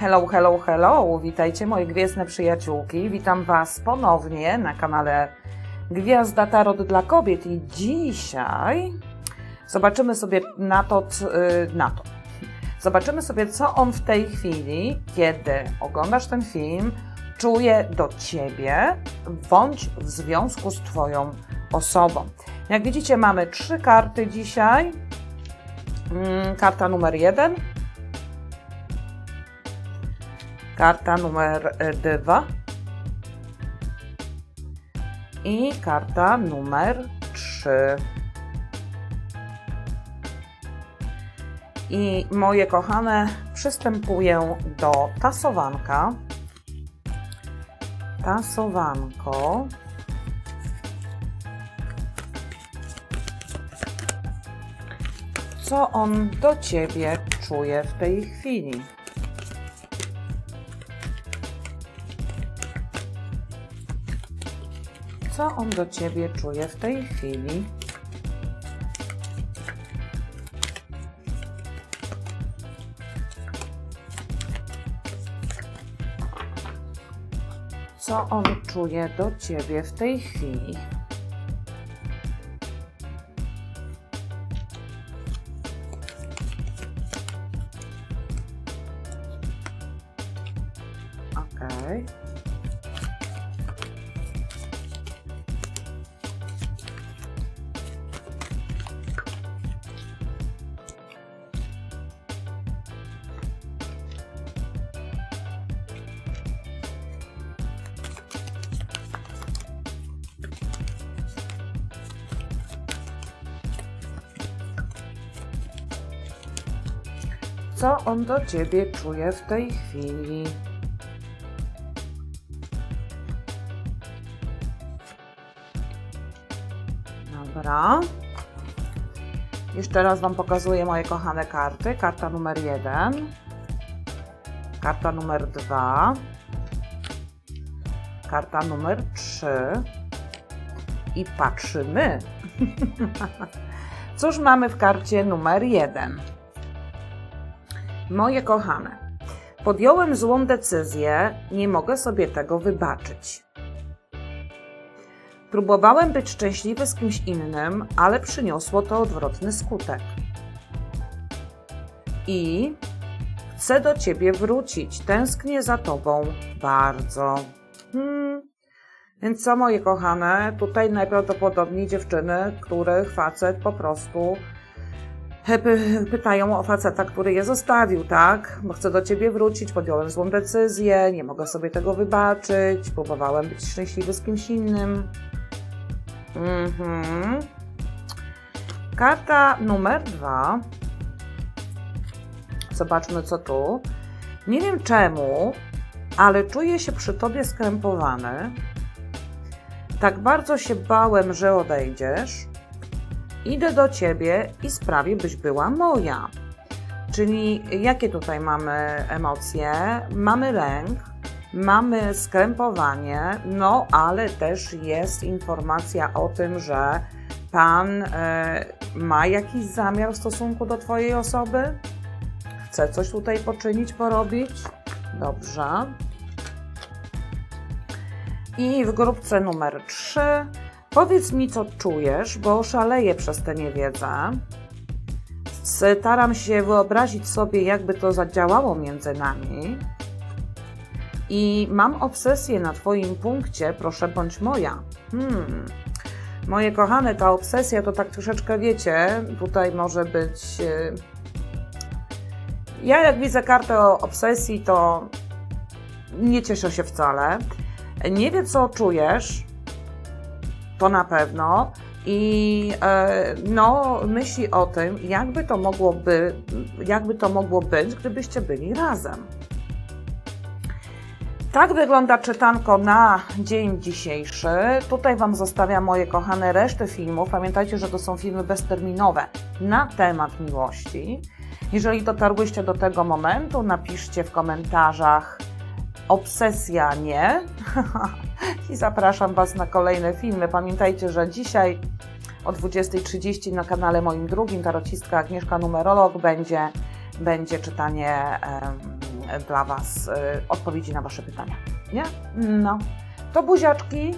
Hello, hello, hello! Witajcie moje gwiezdne przyjaciółki. Witam Was ponownie na kanale Gwiazda Tarot dla Kobiet i dzisiaj zobaczymy sobie na to, y, na to. Zobaczymy sobie, co on w tej chwili, kiedy oglądasz ten film, czuje do Ciebie, bądź w związku z Twoją osobą. Jak widzicie, mamy trzy karty dzisiaj. Mm, Karta numer jeden, karta numer e, dwa i karta numer trzy. I moje kochane, przystępuję do tasowanka. Tasowanko. Co on do ciebie czuje w tej chwili? Co on do ciebie czuje w tej chwili? Co on czuje do ciebie w tej chwili? Okej. Co on do ciebie czuje w tej chwili? Dobra. Jeszcze raz Wam pokazuję moje kochane karty. Karta numer jeden, karta numer dwa, karta numer trzy i patrzymy. Cóż mamy w karcie numer jeden? Moje kochane, podjąłem złą decyzję, nie mogę sobie tego wybaczyć. Próbowałem być szczęśliwy z kimś innym, ale przyniosło to odwrotny skutek. I chcę do ciebie wrócić, tęsknię za tobą bardzo. Hmm. Więc co, moje kochane, tutaj najprawdopodobniej dziewczyny, których facet po prostu pytają o faceta, który je zostawił, tak? Bo chcę do ciebie wrócić, podjąłem złą decyzję, nie mogę sobie tego wybaczyć, próbowałem być szczęśliwy z kimś innym. Mhm. Karta numer dwa. Zobaczmy, co tu. Nie wiem czemu, ale czuję się przy tobie skrępowany. Tak bardzo się bałem, że odejdziesz. Idę do ciebie i sprawię, byś była moja. Czyli jakie tutaj mamy emocje? Mamy lęk, mamy skrępowanie, no ale też jest informacja o tym, że pan e, ma jakiś zamiar w stosunku do Twojej osoby? Chce coś tutaj poczynić, porobić? Dobrze. I w grupce numer 3 powiedz mi, co czujesz, bo szaleję przez tę niewiedzę. Staram się wyobrazić sobie, jakby to zadziałało między nami. I mam obsesję na Twoim punkcie, proszę bądź moja. Hmm. Moje kochane, ta obsesja to tak troszeczkę wiecie, tutaj może być. y, Ja, jak widzę kartę o obsesji, to nie cieszę się wcale. Nie wie, co czujesz, to na pewno. I e, no, myśli o tym, jakby to mogłoby, jakby to mogło być, gdybyście byli razem. Tak wygląda czytanko na dzień dzisiejszy. Tutaj Wam zostawiam moje kochane reszty filmów. Pamiętajcie, że to są filmy bezterminowe na temat miłości. Jeżeli dotarłyście do tego momentu, napiszcie w komentarzach obsesja nie. I zapraszam Was na kolejne filmy. Pamiętajcie, że dzisiaj o 20.30 na kanale moim drugim, tarocistka Agnieszka Numerolog, będzie, będzie czytanie dla Was y, odpowiedzi na Wasze pytania. Nie? No. To buziaczki,